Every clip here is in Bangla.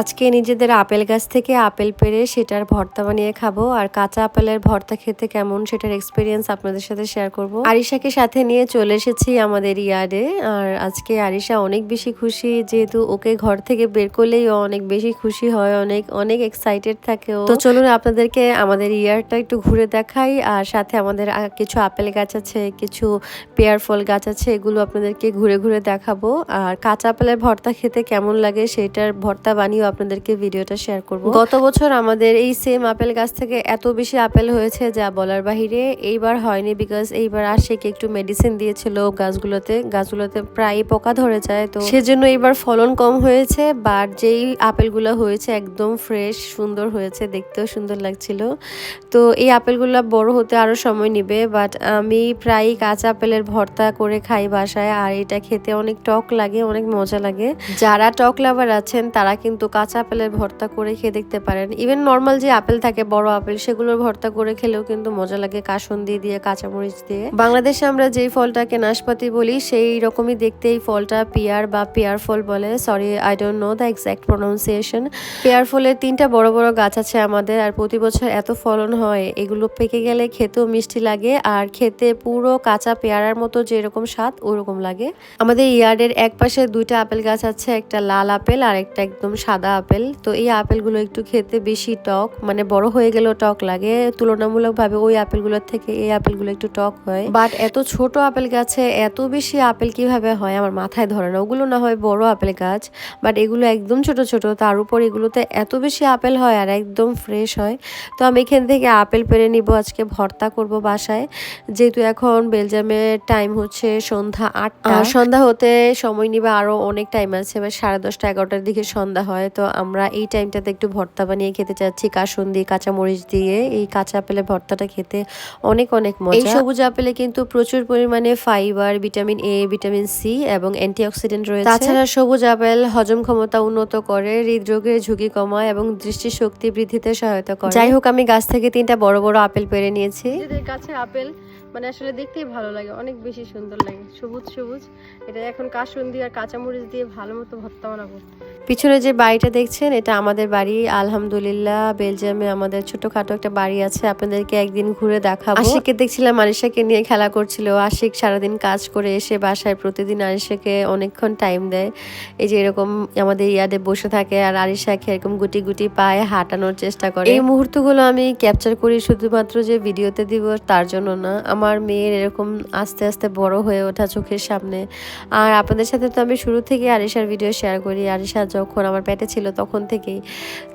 আজকে নিজেদের আপেল গাছ থেকে আপেল পেড়ে সেটার ভর্তা বানিয়ে খাব। আর কাঁচা আপেলের ভর্তা খেতে কেমন সেটার এক্সপিরিয়েন্স আপনাদের সাথে শেয়ার করব। আরিশাকে সাথে নিয়ে চলে এসেছি আমাদের ইয়ার্ডে। আর আজকে আরিশা অনেক বেশি খুশি, যেহেতু ওকে ঘর থেকে বের করলেই অনেক বেশি খুশি হয়, অনেক অনেক এক্সাইটেড থাকে ও। তো চলুন আপনাদেরকে আমাদের ইয়ারটা একটু ঘুরে দেখাই। আর সাথে আমাদের কিছু আপেল গাছ আছে, কিছু পেয়ার ফল গাছ আছে, এগুলো আপনাদেরকে ঘুরে ঘুরে দেখাবো। আর কাঁচা আপেলের ভর্তা খেতে কেমন লাগে সেটার ভর্তা বানিয়েও আপনাদেরকে ভিডিওটা শেয়ার করব। গত বছর আমাদের এই সেম আপেল গাছ থেকে এত বেশি আপেল হয়েছে যা বলার বাহিরে এইবার হয়নি বিকজ এইবার আশিকে একটু মেডিসিন দিয়েছিল গাছগুলোতে। গাছগুলোতে প্রায় পোকা ধরে যায়, তো সেজন্য এইবার ফলন কম হয়েছে বাট যেই আপেলগুলো হয়েছে একদম ফ্রেশ সুন্দর হয়েছে, দেখতেও সুন্দর লাগছিল। তো এই আপেলগুলো বড় হতে আরও সময় নেবে বাট আমি প্রায় কাঁচা আপেলের ভর্তা করে খাই বাসায়, আর এটা খেতে অনেক টক লাগে, অনেক মজা লাগে। যারা টক লাভার আছেন, তারা কিন্তু কাঁচা আপেলের ভর্তা করে খেয়ে দেখতে পারেন। ইভেন নর্মাল যে আপেল থাকে, বড় আপেল, সেগুলোর ভর্তা করে খেলেও কিন্তু মজা লাগে কাসন্দি দিয়ে দিয়ে কাঁচামরিচ দিয়ে। বাংলাদেশে আমরা যেই ফলটাকে নাশপাতি বলি, সেই রকমই দেখতে এই ফলটা পিয়ার বা পেয়ার ফল বলে। Sorry I don't know the exact pronunciation pear ফলের তিনটা বড় বড় গাছ আছে আমাদের, আর প্রতি বছর এত ফলন হয়, এগুলো পেকে গেলে খেতেও মিষ্টি লাগে, আর খেতে পুরো কাঁচা পেয়ারার মতো যেরকম স্বাদ, ওরকম লাগে। আমাদের ইয়ার্ডের এক পাশে দুইটা আপেল গাছ আছে, একটা লাল আপেল আর একটা একদম সাদা আপেল। তো এই আপেলগুলো একটু খেতে বেশি টক মানে বড় হয়ে গেলেও টক লাগে। তুলনামূলকভাবে ওই আপেলগুলোর থেকে এই আপেলগুলো একটু টক হয়। বাট এত ছোট আপেল গাছে এত বেশি আপেল কীভাবে হয় আমার মাথায় ধরে না। ওগুলো না হয় বড় আপেল গাছ বাট এগুলো একদম ছোট ছোট। তার উপর এগুলোতে এত বেশি আপেল হয় আর একদম ফ্রেশ হয়। তো আমি এখান থেকে আপেল পেরে নিব। আজকে ভর্তা করব বাসায়। যেহেতু এখন বেলজিয়ামের টাইম হচ্ছে সন্ধ্যা আটটা। সন্ধ্যা হতে সময় নিবে আরও অনেক টাইম আছে। এবার সাড়ে দশটা এগারোটার দিকে সন্ধ্যা হয়। তো আমরা এই টাইমটাতে একটু ভর্তা বানিয়ে খেতে চাচ্ছি কাসুন্দি কাঁচামরিচ দিয়ে। এই কাঁচা আপেলের ভর্তাটা খেতে অনেক অনেক মজা। এই সবুজ আপেলে কিন্তু প্রচুর পরিমাণে fibre vitamin A vitamin C এবং অ্যান্টিঅক্সিডেন্ট রয়েছে। তাছাড়া সবুজ আপেল হজম ক্ষমতা উন্নত করে হৃদরোগের ঝুঁকি কমায় এবং দৃষ্টিশক্তি বৃদ্ধিতে সহায়তা করে। যাই হোক আমি গাছ থেকে তিনটা বড় বড় আপেল পেরে নিয়েছি। কাছে আপেল মানে আসলে দেখতেই ভালো লাগে অনেক বেশি সুন্দর লাগে। সবুজ সবুজ। এটা এখন কাসুন্দি আর কাঁচামরিচ দিয়ে ভালো মতো ভর্তা বানাবো। পিছনে যে বাড়িটা দেখছেন এটা আমাদের বাড়ি। আলহামদুলিল্লাহ বেলজিয়ামে আমাদের ছোটখাটো একটা বাড়ি আছে। আপনাদেরকে একদিন ঘুরে দেখাবো। আশিককে দেখছিলাম আরিশাকে নিয়ে খেলা করছিল। আশিক সারাদিন কাজ করে এসে বাসায় প্রতিদিন আরিশাকে অনেকক্ষণ টাইম দেয়। এই যে এরকম আমাদের ইয়ার্ডে বসে থাকে আর আরিশাকে এরকম গুটি গুটি পায়ে হাঁটানোর চেষ্টা করে। এই মুহূর্তগুলো আমি ক্যাপচার করি শুধুমাত্র যে ভিডিওতে দিব তার জন্য না। আমার মেয়ের এরকম আস্তে আস্তে বড় হয়ে ওঠা চোখের সামনে। আর আপনাদের সাথে তো আমি শুরু থেকে আরিশার ভিডিও শেয়ার করি। আরিশা যখন আমার পেটে ছিল তখন থেকেই।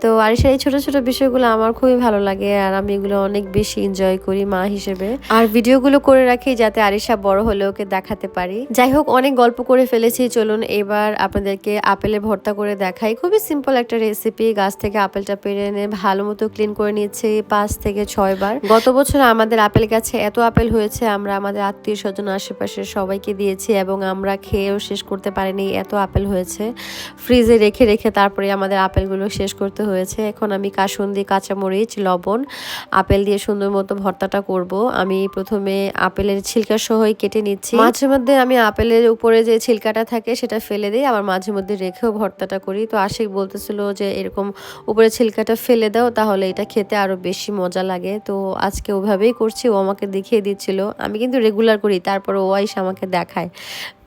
তো আরিশার এই ছোট ছোট বিষয়গুলো আমার খুবই ভালো লাগে আর আমি এগুলো অনেক বেশি এনজয় করি মা হিসেবে। আর ভিডিওগুলো করে রাখি যাতে আরিশা বড় হলে ওকে দেখাতে পারি। যাই হোক, অনেক গল্প করে ফেলেছি। চলুন এবার আপনাদেরকে আপেলের ভর্তা করে দেখাই। খুবই সিম্পল একটা রেসিপি গাছ থেকে আপেলটা পেরে এনে ভালো মতো ক্লিন করে নিয়েছি পাঁচ থেকে ছয় বার। গত বছর আমাদের আপেল গাছে এত আপেল হয়েছে, আমরা আমাদের আত্মীয় স্বজন আশেপাশের সবাইকে দিয়েছি এবং আমরা খেয়েও শেষ করতে পারিনি, এত আপেল হয়েছে। ফ্রিজে রেখে রেখে তারপরে আমাদের আপেলগুলো শেষ করতে হয়েছে। এখন আমি কাসুন্দি কাঁচামরিচ, লবণ, আপেল দিয়ে সুন্দর মতো ভর্তাটা করব। আমি প্রথমে আপেলের ছিলকা সহই কেটে নিচ্ছি। মাঝে মধ্যে আমি আপেলের উপরে যে ছিলকাটা থাকে সেটা ফেলে দিই, আবার মাঝে মধ্যে রেখেও ভর্তাটা করি। তো আশিক বলতেছিল যে এরকম উপরে ছিলকাটা ফেলে দাও, তাহলে এটা খেতে আরও বেশি মজা লাগে। তো আজকে ওভাবেই করছি, ও আমাকে দেখিয়ে দিচ্ছিল। আমি কিন্তু রেগুলার করি, তারপর ও আমাকে দেখায়।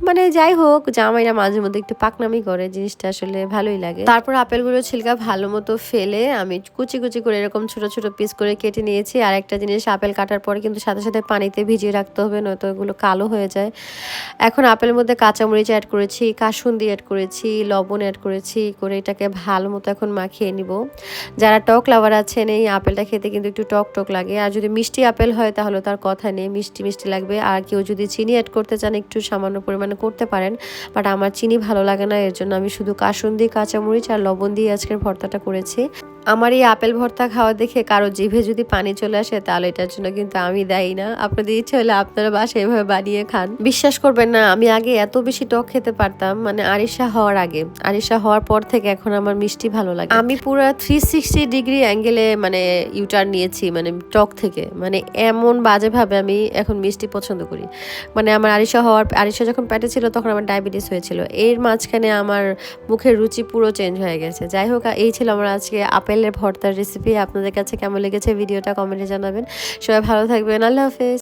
মানে যাই হোক, জামাইরা মাঝে মধ্যে একটু পাকনামি করে, জিনিসটা আসলে ভালোই লাগে। তারপর আপেলগুলো ছিলকা ভালো মতো ফেলে, আমি কুচি কুচি করে এরকম ছোট ছোট পিস করে কেটে নিয়েছি। আর একটা জিনিস, আপেল কাটার পরে কিন্তু সাথে সাথে পানিতে ভিজিয়ে রাখতে হবে, নয়তো এগুলো কালো হয়ে যায়। এখন আপেলের মধ্যে কাঁচামরিচ অ্যাড করেছি, কাসুন্দি অ্যাড করেছি, লবণ অ্যাড করেছি, করে এটাকে ভালো মতো এখন মাখিয়ে নিব। যারা টক লাভার আছেন, এই আপেলটা খেতে কিন্তু একটু টক টক লাগে। আর যদি মিষ্টি আপেল হয়, তাহলে তার কথা নেই, মিষ্টি মিষ্টি লাগবে। আর কেউ যদি চিনি অ্যাড করতে চান, একটু সামান্য পরিমাণে করতে পারেন বাট আমার চিনি ভালো লাগে না, এর জন্য আমি শুধু কাসুন্দি, কাঁচামরিচ আর লবণ দিয়ে আজকের ভর্তাটা করেছি। আমার এই আপেল ভর্তা খাওয়া দেখে কারও জিভে যদি পানি চলে আসে, তাহলে এটার জন্য কিন্তু আমি দায়ী না। আপনাদের ইচ্ছে হলে আপনারা বাসায় এভাবে বানিয়ে খান। বিশ্বাস করবেন না, আমি আগে এত বেশি টক খেতে পারতাম মানে আরিশা হওয়ার আগে। আরিশা হওয়ার পর থেকে এখন আমার মিষ্টি ভালো লাগে। আমি পুরো থ্রি সিক্সটি ডিগ্রি অ্যাঙ্গেলে মানে ইউটার নিয়েছি মানে টক থেকে। মানে এমন বাজেভাবে আমি এখন মিষ্টি পছন্দ করি। মানে আমার আরিশা হওয়ার, আরিশা যখন পেটে ছিল, তখন আমার ডায়াবেটিস হয়েছিল। এর মাঝখানে আমার মুখের রুচি পুরো চেঞ্জ হয়ে গেছে। যাই হোক, এই ছিল আমার আজকে আপেলের ভর্তার রেসিপি আপনাদের কাছে কেমন লেগেছে, ভিডিওটা কমেন্টে জানাবেন। সবাই ভালো থাকবেন, আল্লাহ হাফেজ।